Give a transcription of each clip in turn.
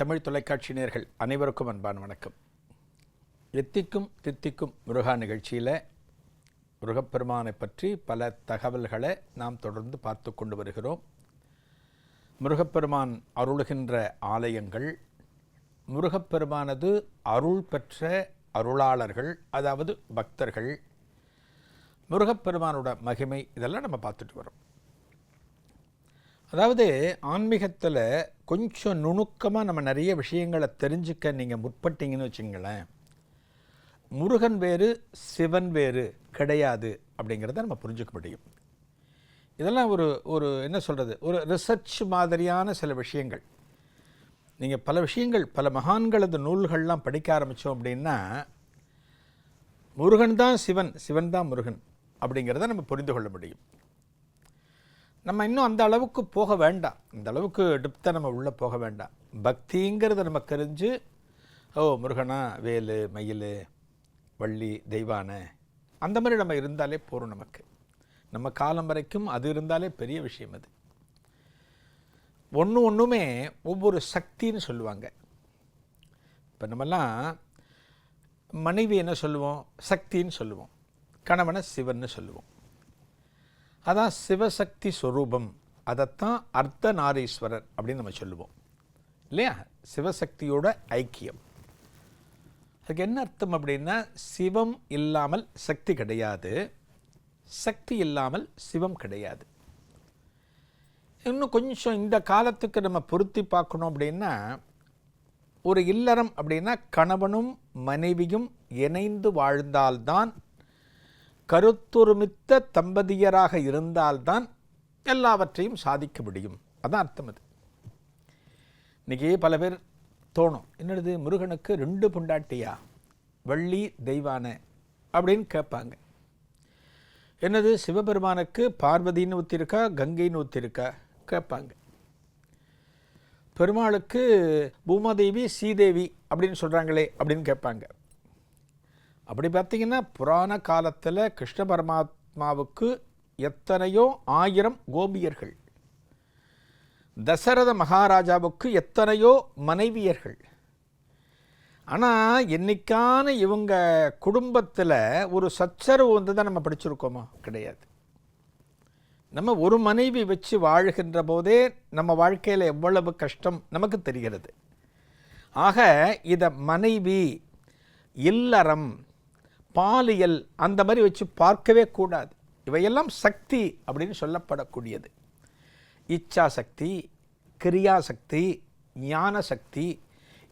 தமிழ் தொலைக்காட்சி நேர்கள் அனைவருக்கும் அன்பான வணக்கம். எத்திக்கும் தித்திக்கும் முருகா நிகழ்ச்சியில் முருகப்பெருமானை பற்றி பல தகவல்களை நாம் தொடர்ந்து பார்த்து கொண்டு வருகிறோம். முருகப்பெருமான் அருளுகின்ற ஆலயங்கள் முருகப்பெருமானது அருள் பெற்ற அருளாளர்கள் அதாவது பக்தர்கள். முருகப்பெருமானோட மகிமை இதெல்லாம் நம்ம பார்த்துட்டு வரோம். அதாவது ஆன்மீகத்தில் கொஞ்சம் நுணுக்கமாக நம்ம நிறைய விஷயங்களை தெரிஞ்சுக்க நீங்கள் முற்பட்டீங்கன்னு வச்சுங்களேன். முருகன் வேறு சிவன் வேறு கிடையாது அப்படிங்கிறத நம்ம புரிஞ்சுக்க முடியும். இதெல்லாம் ஒரு ஒரு என்ன சொல்கிறது ஒரு ரிசர்ச் மாதிரியான சில விஷயங்கள். நீங்கள் பல விஷயங்கள் பல மகான்களது நூல்கள்லாம் படிக்க ஆரம்பித்தோம் அப்படின்னா முருகன் தான் சிவன் சிவன் தான் முருகன் அப்படிங்கிறத நம்ம புரிந்து கொள்ள முடியும். நம்ம இன்னும் அந்த அளவுக்கு போக வேண்டாம். இந்த அளவுக்கு டிப்த்தாக நம்ம உள்ளே போக வேண்டாம். பக்திங்கிறத நம்ம தெரிஞ்சு ஓ முருகனா வேலு மயில் வள்ளி தெய்வான. அந்த மாதிரி நம்ம இருந்தாலே போகிறோம் நமக்கு. நம்ம காலம் வரைக்கும் அது இருந்தாலே பெரிய விஷயம் அது. ஒன்று ஒன்றுமே ஒவ்வொரு சக்தின்னு சொல்லுவாங்க. இப்போ நம்மலாம் மனைவி என்ன சொல்லுவோம்? சக்தின்னு சொல்லுவோம். கணவனை சிவன்னு சொல்லுவோம். அதான் சிவசக்தி ஸ்வரூபம் அதைத்தான் அர்த்த நாரீஸ்வரர் அப்படின்னு நம்ம சொல்லுவோம். இல்லையா? சிவசக்தியோட ஐக்கியம். அதுக்கு என்ன அர்த்தம் அப்படின்னா சிவம் இல்லாமல் சக்தி கிடையாது. சக்தி இல்லாமல் சிவம் கிடையாது. இன்னும் கொஞ்சம் இந்த காலத்துக்கு நம்ம பொருத்தி பார்க்கணும் அப்படின்னா ஒரு இல்லறம் அப்படின்னா கணவனும் மனைவியும் இணைந்து வாழ்ந்தால்தான் கருத்துருமித்த தம்பதியராக இருந்தால்தான் எல்லாவற்றையும் சாதிக்க முடியும். அதான் அர்த்தம் அது. இன்றைக்கி பல பேர் தோணும் என்னது முருகனுக்கு ரெண்டு பொண்டாட்டியா? வள்ளி தெய்வான அப்படின்னு கேட்பாங்க. என்னது சிவபெருமானுக்கு பார்வதின்னு ஊற்றிருக்கா கங்கைன்னு ஊற்றிருக்கா கேட்பாங்க. பெருமாளுக்கு பூமாதேவி ஸ்ரீதேவி அப்படின்னு சொல்கிறாங்களே அப்படின்னு கேட்பாங்க. அப்படி பார்த்தீங்கன்னா புராண காலத்தில் கிருஷ்ண பரமாத்மாவுக்கு எத்தனையோ ஆயிரம் கோபியர்கள். தசரத மகாராஜாவுக்கு எத்தனையோ மனைவியர்கள். ஆனால் என்னைக்கான இவங்க குடும்பத்தில் ஒரு சச்சரவு வந்து தான் நம்ம படிச்சிருக்கோமா? கிடையாது. நம்ம ஒரு மனைவி வச்சு வாழ்கின்ற போதே நம்ம வாழ்க்கையில் எவ்வளவு கஷ்டம் நமக்கு தெரிகிறது. ஆக இதை மனைவி இல்லறம் பாலியல் அந்த மாதிரி வச்சு பார்க்கவே கூடாது. இவையெல்லாம் சக்தி அப்படின்னு சொல்லப்படக்கூடியது. இச்சா சக்தி கிரியாசக்தி ஞான சக்தி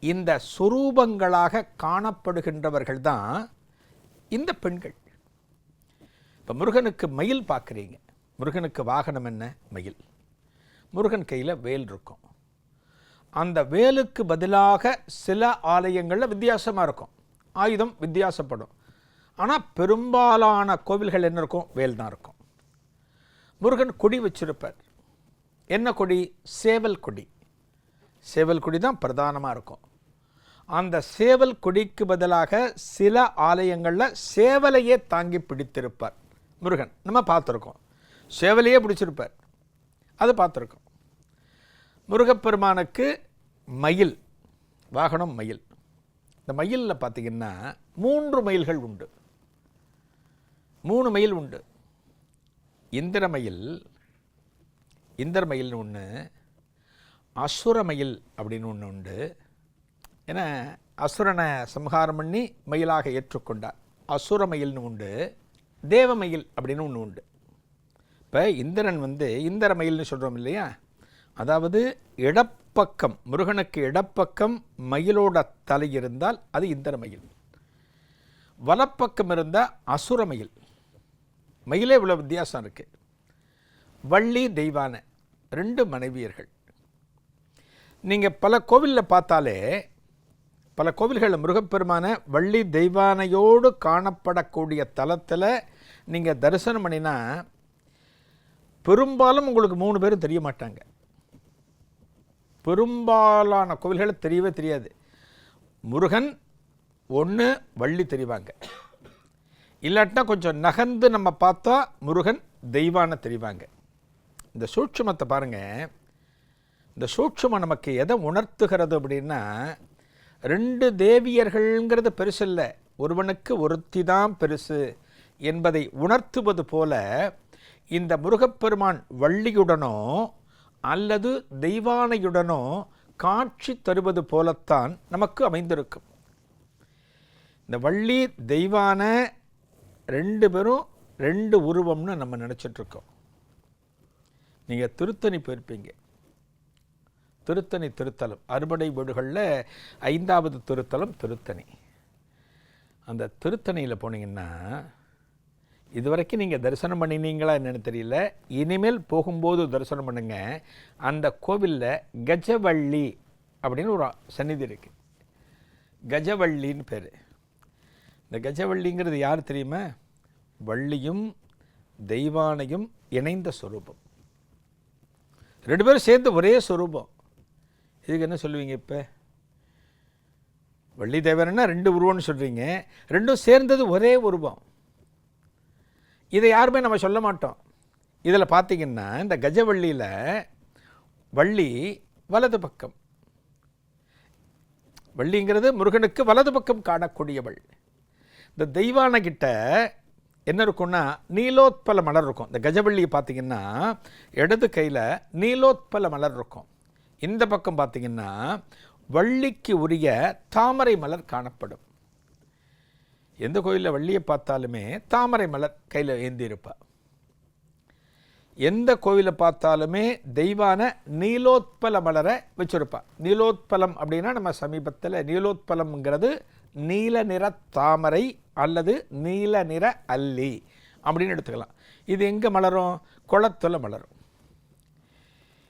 இந்த சுரூபங்களாக காணப்படுகின்றவர்கள் தான் இந்த பெண்கள். இப்போ முருகனுக்கு மயில் பார்க்குறீங்க. முருகனுக்கு வாகனம் என்ன? மயில். முருகன் கையில் வேல் இருக்கும். அந்த வேலுக்கு பதிலாக சில ஆலயங்களில் வித்தியாசமாக இருக்கும். ஆயுதம் வித்தியாசப்படும். ஆனால் பெரும்பாலான கோவில்கள் என்ன இருக்கும்? வேல் தான் இருக்கும். முருகன் கொடி வச்சுருப்பார். என்ன கொடி? சேவல் கொடி. சேவல் கொடி தான் பிரதானமாக இருக்கும். அந்த சேவல் கொடிக்கு பதிலாக சில ஆலயங்களில் சேவலையே தாங்கி பிடித்திருப்பார் முருகன். நம்ம பார்த்துருக்கோம். சேவலையே பிடிச்சிருப்பார். அது பார்த்துருக்கோம். முருகப்பெருமானுக்கு மயில் வாகனம் மயில். இந்த மயிலில் பார்த்தீங்கன்னா மூன்று மயில்கள் உண்டு. மூணு மயில் உண்டு. இந்திரமயில் இந்திரமயில்னு ஒன்று அசுரமயில் அப்படின்னு ஒன்று உண்டு. ஏன்னா அசுரனை சம்ஹாரம் பண்ணி மயிலாக ஏற்றுக்கொண்டார். அசுரமயில்னு உண்டு தேவமயில் அப்படின்னு ஒன்று உண்டு. இப்போ இந்திரன் வந்து இந்திரமயில்னு சொல்கிறோம் இல்லையா? அதாவது இடப்பக்கம் முருகனுக்கு இடப்பக்கம் மயிலோட தலை இருந்தால் அது இந்திரமயில் வலப்பக்கம் இருந்தால் அசுரமயில் மயிலே இவ்வளோ வித்தியாசம் இருக்குது வள்ளி தெய்வான ரெண்டு மனைவியர்கள். நீங்கள் பல கோவிலில் பார்த்தாலே பல கோவில்களில் முருகப்பெருமான வள்ளி தெய்வானையோடு காணப்படக்கூடிய தலத்தில் நீங்கள் தரிசனம் பண்ணினா பெரும்பாலும் உங்களுக்கு மூணு பேரும் தெரிய மாட்டாங்க. பெரும்பாலான கோவில்கள் தெரியவே தெரியாது. முருகன் ஒன்று வள்ளி தெரிவாங்க. இல்லாட்டினா கொஞ்சம் நகர்ந்து நம்ம பார்த்தா முருகன் தெய்வான தெரிவாங்க. இந்த சூட்சுமத்தை பாருங்கள் இந்த சூட்சுமம் நமக்கு எதை உணர்த்துகிறது அப்படின்னா ரெண்டு தேவியர்கள்ங்கிறது பெருசு இல்லை. ஒருவனுக்கு ஒருத்தி தான் பெருசு என்பதை உணர்த்துவது போல இந்த முருகப்பெருமான் வள்ளியுடனோ அல்லது தெய்வானையுடனோ காட்சி தருவது போலத்தான் நமக்கு அமைந்திருக்கும். இந்த வள்ளி தெய்வான ரெண்டு பேரும் ரெண்டு உருவம்னு நம்ம நினச்சிட்ருக்கோம். நீங்கள் திருத்தணி போயிருப்பீங்க. திருத்தணி திருத்தலம். அறுபடை வீடுகளில் ஐந்தாவது திருத்தலம் திருத்தணி. அந்த திருத்தணியில் போனீங்கன்னா இதுவரைக்கும் நீங்கள் தரிசனம் பண்ணினீங்களா என்னென்னு தெரியல. இனிமேல் போகும்போது தரிசனம் பண்ணுங்க. அந்த கோவிலில் கஜவள்ளி அப்படின்னு ஒரு சந்நிதி இருக்குது கஜவள்ளின்னு பேர். இந்த கஜவள்ளிங்கிறது யார் தெரியுமா? வள்ளியும் தெய்வானையும் இணைந்த சொரூபம். ரெண்டு பேரும் சேர்ந்து ஒரே ஸ்வரூபம் இதுக்கு என்ன சொல்லுவீங்க இப்போ? வள்ளி தேவரன்னா ரெண்டு உருவம்னு சொல்கிறீங்க ரெண்டும் சேர்ந்தது ஒரே உருவம். இதை யாருமே நம்ம சொல்ல மாட்டோம். இதில் பார்த்தீங்கன்னா இந்த கஜவள்ளியில் வள்ளி வலது பக்கம். வள்ளிங்கிறது முருகனுக்கு வலது பக்கம் காணக்கூடியவள். இந்த தெய்வான கிட்ட என்ன இருக்கும்னா நீலோத்பல மலர் இருக்கும். இந்த கஜவள்ளியை பார்த்தீங்கன்னா இடது கையில் நீலோத்பல மலர் இருக்கும். இந்த பக்கம் பார்த்தீங்கன்னா வள்ளிக்கு உரிய தாமரை மலர் காணப்படும். எந்த கோயிலில் வள்ளியை பார்த்தாலுமே தாமரை மலர் கையில் ஏந்தியிருப்பா எந்த கோவிலை பார்த்தாலுமே தெய்வான நீலோத்பல மலரை வச்சுருப்பா நீலோத்பலம் அப்படின்னா நம்ம சமீபத்தில் நீலோத்பலம்ங்கிறது நீல நிற தாமரை அல்லது நீல நிற அல்லி அப்படின்னு எடுத்துக்கலாம். இது எங்கே மலரும்? குளத்தில் மலரும்.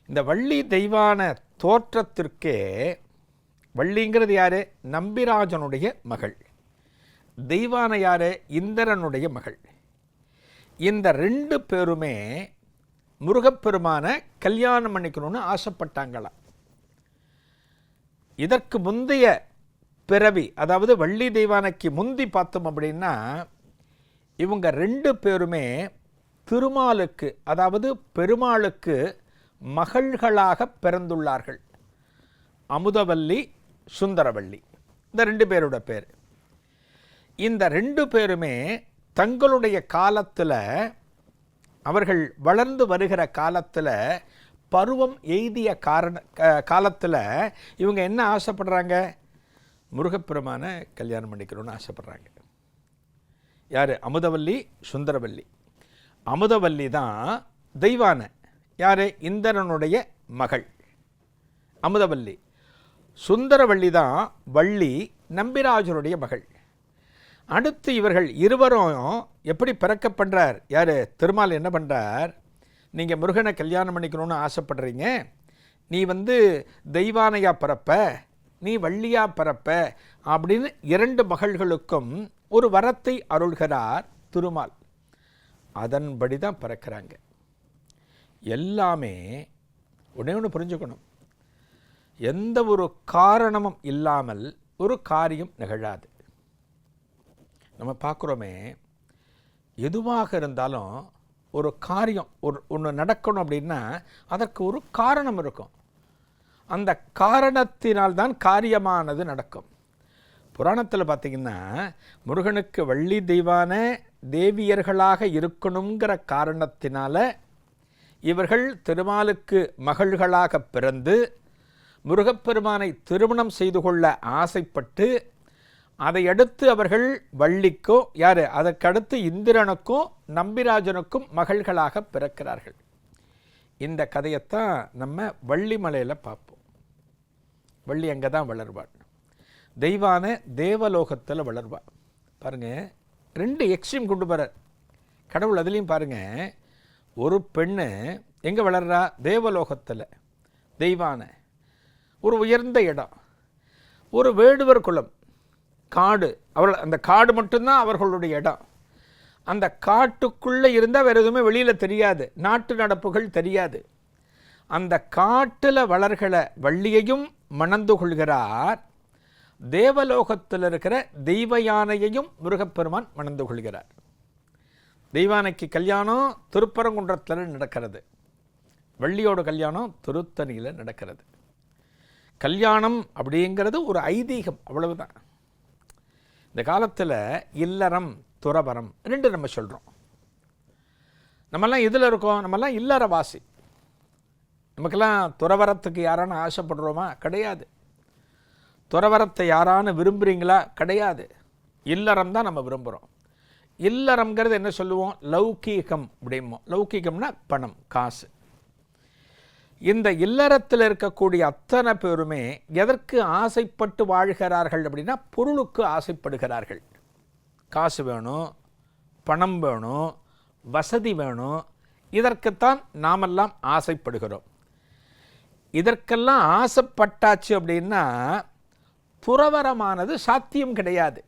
இந்த வள்ளி தெய்வான தோற்றத்திற்கே வள்ளிங்கிறது யார்? நம்பிராஜனுடைய மகள். தெய்வான யார்? இந்திரனுடைய மகள். இந்த ரெண்டு பேருமே முருகப்பெருமான கல்யாணம் பண்ணிக்கணும்னு ஆசைப்பட்டாங்களாம் இதற்கு முந்தைய பிறவி அதாவது வள்ளி தெய்வானைக்கு முந்தி பார்த்தோம் அப்படின்னா இவங்க ரெண்டு பேருமே திருமாலுக்கு அதாவது பெருமாளுக்கு மகள்களாக பிறந்துள்ளார்கள். அமுதவல்லி சுந்தரவள்ளி இந்த ரெண்டு பேரோட பேர். இந்த ரெண்டு பேருமே தங்களுடைய காலத்தில் அவர்கள் வளர்ந்து வருகிற காலத்தில் பருவம் எய்திய காரண காலத்தில் இவங்க என்ன ஆசைப்படுறாங்க? முருகப்பெருமான கல்யாணம் பண்ணிக்கணும்னு ஆசைப்பட்றாங்க. யார்? அமுதவல்லி சுந்தரவல்லி. அமுதவல்லி தான் தெய்வான. யார்? இந்திரனுடைய மகள். அமுதவல்லி. சுந்தரவள்ளி தான் வள்ளி நம்பிராஜனுடைய மகள். அடுத்து இவர்கள் இருவரும் எப்படி பிறக்க பண்ணுறார் யார்? திருமால் என்ன பண்ணுறார் நீங்கள் முருகனை கல்யாணம் பண்ணிக்கணும்னு ஆசைப்படுறீங்க. நீ வந்து தெய்வானையா பிறப்ப? நீ வள்ளியா பிறப்ப அப்படின்னு இரண்டு மகள்களுக்கும் ஒரு வரத்தை அருள்கிறார் திருமால். அதன்படி தான் பிறக்கிறாங்க. எல்லாமே ஒன்றே ஒன்று புரிஞ்சுக்கணும். எந்த ஒரு காரணமும் இல்லாமல் ஒரு காரியம் நிகழாது. நம்ம பார்க்குறோமே எதுவாக இருந்தாலும் ஒரு காரியம் ஒரு ஒன்று நடக்கணும் அப்படின்னா அதற்கு ஒரு காரணம் இருக்கும். அந்த காரணத்தினால்தான் காரியமானது நடக்கும். புராணத்தில் பார்த்தீங்கன்னா முருகனுக்கு வள்ளி தெய்வான தேவியர்களாக இருக்கணுங்கிற காரணத்தினால இவர்கள் திருமாலுக்கு மகள்களாக பிறந்து முருகப்பெருமானை திருமணம் செய்து கொள்ள ஆசைப்பட்டு அதையடுத்து அவர்கள் வள்ளிக்கும் யார் அதற்கடுத்து இந்திரனுக்கும் நம்பிராஜனுக்கும் மகள்களாக பிறக்கிறார்கள். இந்த கதையைத்தான் நம்ம வள்ளிமலையில் பார்ப்போம் வள்ளி அங்கே தான் வளர்வாள். தெய்வான தேவலோகத்தில் வளர்வாள். பாருங்கள் ரெண்டு எக்ஸ்ட்ரீம் கொண்டு வர கடவுள் அதுலேயும் பாருங்கள் ஒரு பெண்ணு எங்கே வளர்றா? தேவலோகத்தில். தெய்வான. ஒரு உயர்ந்த இடம். ஒரு வேடுவர் குலம் காடு. அவர்கள் அந்த காடு மட்டும்தான் அவர்களுடைய இடம். அந்த காட்டுக்குள்ளே இருந்தால் வேறு எதுவுமே வெளியில் தெரியாது. நாட்டு நடப்புகள் தெரியாது. அந்த காட்டில் வளர்கிற வள்ளியையும் மணந்து கொள்கிறார். தேவலோகத்தில் இருக்கிற தெய்வ யானையையும் முருகப்பெருமான் மணந்து கொள்கிறார். தெய்வானைக்கு கல்யாணம் திருப்பரங்குன்றத்தில் நடக்கிறது. வள்ளியோட கல்யாணம் திருத்தணியில் நடக்கிறது. கல்யாணம் அப்படிங்கிறது ஒரு ஐதீகம் அவ்வளவுதான். இந்த காலத்தில் இல்லறம் துறவரம் ரெண்டு நம்ம சொல்கிறோம் நம்மெல்லாம் இதில் இருக்கோம்? நம்மெல்லாம் இல்லறவாசி. நமக்கெல்லாம் துறவரத்துக்கு யாரான ஆசைப்படுறோமா? கிடையாது. துறவரத்தை யாரான விரும்புகிறீங்களா கிடையாது. இல்லறம் தான் நம்ம விரும்புகிறோம் இல்லறம்ங்கிறது என்ன சொல்லுவோம்? லௌகீகம் அப்படிம்போம். லௌகீகம்னா பணம் காசு. இந்த இல்லறத்தில் இருக்கக்கூடிய அத்தனை பேருமே எதற்கு ஆசைப்பட்டு வாழ்கிறார்கள் அப்படின்னா பொருளுக்கு ஆசைப்படுகிறார்கள். காசு வேணும் பணம் வேணும் வசதி வேணும் இதற்குத்தான் நாமெல்லாம் ஆசைப்படுகிறோம். இதற்கெல்லாம் ஆசைப்பட்டாச்சு அப்படின்னா துறவரமானது சாத்தியம் கிடையாது.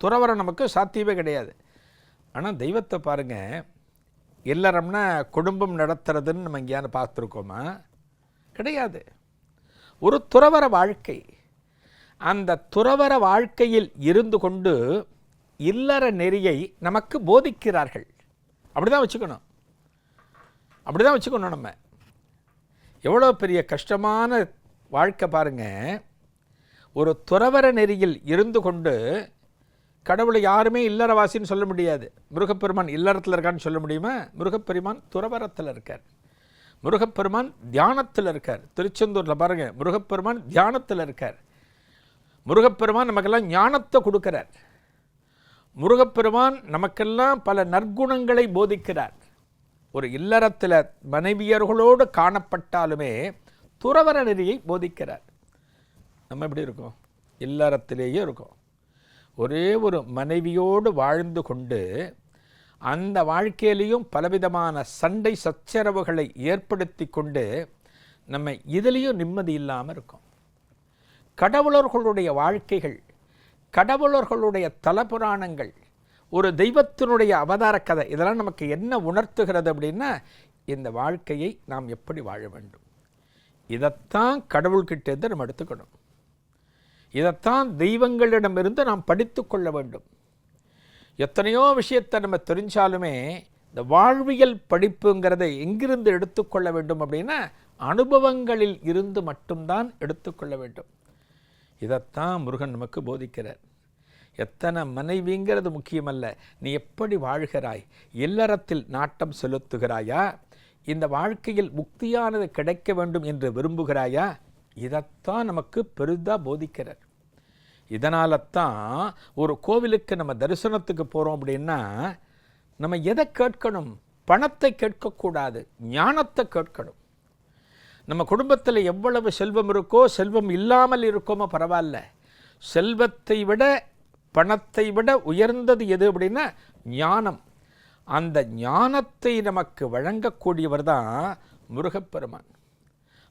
துறவரம் நமக்கு சாத்தியமே கிடையாது. ஆனால் தெய்வத்தை பாருங்கள் இல்லறம்னா குடும்பம் நடத்துறதுன்னு நம்ம எங்கேயாவது பார்த்துருக்கோமா? கிடையாது. ஒரு துறவர வாழ்க்கை அந்த துறவர வாழ்க்கையில் இருந்து கொண்டு இல்லற நெறியை நமக்கு போதிக்கிறார்கள். அப்படி தான் வச்சுக்கணும். அப்படி தான் வச்சுக்கணும் நம்ம. எவ்வளோ பெரிய கஷ்டமான வாழ்க்கை பாருங்கள் ஒரு துறவர நெறியில் இருந்து கொண்டு கடவுளை யாருமே இல்லறவாசின்னு சொல்ல முடியாது. முருகப்பெருமான் இல்லறத்தில் இருக்கான்னு சொல்ல முடியுமா? முருகப்பெருமான் துறவரத்தில் இருக்கார். முருகப்பெருமான் தியானத்தில் இருக்கார். திருச்செந்தூரில் பாருங்கள் முருகப்பெருமான் தியானத்தில் இருக்கார். முருகப்பெருமான் நமக்கெல்லாம் ஞானத்தை கொடுக்கிறார். முருகப்பெருமான் நமக்கெல்லாம் பல நற்குணங்களை போதிக்கிறார். ஒரு இல்லறத்தில் மனைவியர்களோடு காணப்பட்டாலுமே துறவர நெறியை போதிக்கிறார். நம்ம எப்படி இருக்கோம்? இல்லறத்திலேயே இருக்கோம். ஒரே ஒரு மனைவியோடு வாழ்ந்து கொண்டு அந்த வாழ்க்கையிலையும் பலவிதமான சண்டை சச்சரவுகளை ஏற்படுத்தி கொண்டு நம்ம இதுலேயும் நிம்மதி இல்லாமல் இருக்கோம். கடவுளர்களுடைய வாழ்க்கைகள் கடவுளர்களுடைய தலபுராணங்கள் ஒரு தெய்வத்தினுடைய அவதார கதை. இதெல்லாம் நமக்கு என்ன உணர்த்துகிறது அப்படின்னா இந்த வாழ்க்கையை நாம் எப்படி வாழ வேண்டும்? இதைத்தான் கடவுள்கிட்டேருந்து நம்ம எடுத்துக்கணும். இதைத்தான் தெய்வங்களிடமிருந்து நாம் படித்து கொள்ள வேண்டும். எத்தனையோ விஷயத்தை நம்ம தெரிஞ்சாலுமே இந்த வாழ்வியல் படிப்புங்கிறதை எங்கிருந்து எடுத்துக்கொள்ள வேண்டும் அப்படின்னா அனுபவங்களில் இருந்து மட்டும்தான் எடுத்துக்கொள்ள வேண்டும். இதைத்தான் முருகன் நமக்கு போதிக்கிறார். எத்தனை மனைவிங்கிறது முக்கியமல்ல. நீ எப்படி வாழ்கிறாய்? இல்லறத்தில் நாட்டம் செலுத்துகிறாயா? இந்த வாழ்க்கையில் முக்தியானது கிடைக்க வேண்டும் என்று விரும்புகிறாயா? இதைத்தான் நமக்கு பெரிதாக போதிக்கிறார். இதனால தான் ஒரு கோவிலுக்கு நம்ம தரிசனத்துக்கு போகிறோம் அப்படின்னா நம்ம எதை கேட்கணும்? பணத்தை கேட்கக்கூடாது ஞானத்தை கேட்கணும். நம்ம குடும்பத்தில் எவ்வளவு செல்வம் இருக்கோ செல்வம் இல்லாமல் இருக்கோமோ பரவாயில்ல. செல்வத்தை விட பணத்தை விட உயர்ந்தது எது அப்படின்னா ஞானம். அந்த ஞானத்தை நமக்கு வழங்கக்கூடியவர் தான் முருகப்பெருமான்.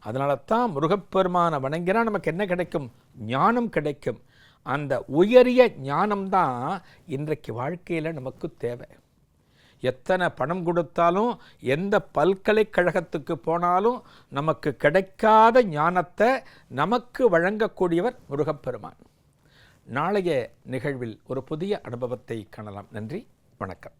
அதனால தான் முருகப்பெருமானை வணங்கினா நமக்கு என்ன கிடைக்கும்? ஞானம் கிடைக்கும். அந்த உயரிய ஞானம்தான் இன்றைக்கு வாழ்க்கையில் நமக்கு தேவை. எத்தனை பணம் கொடுத்தாலும் எந்த பல்கலைக்கழகத்துக்கு போனாலும் நமக்கு கிடைக்காத ஞானத்தை நமக்கு வழங்கக்கூடியவர் முருகப்பெருமான். நாளைய நிகழ்வில் ஒரு புதிய அனுபவத்தை காணலாம். நன்றி வணக்கம்.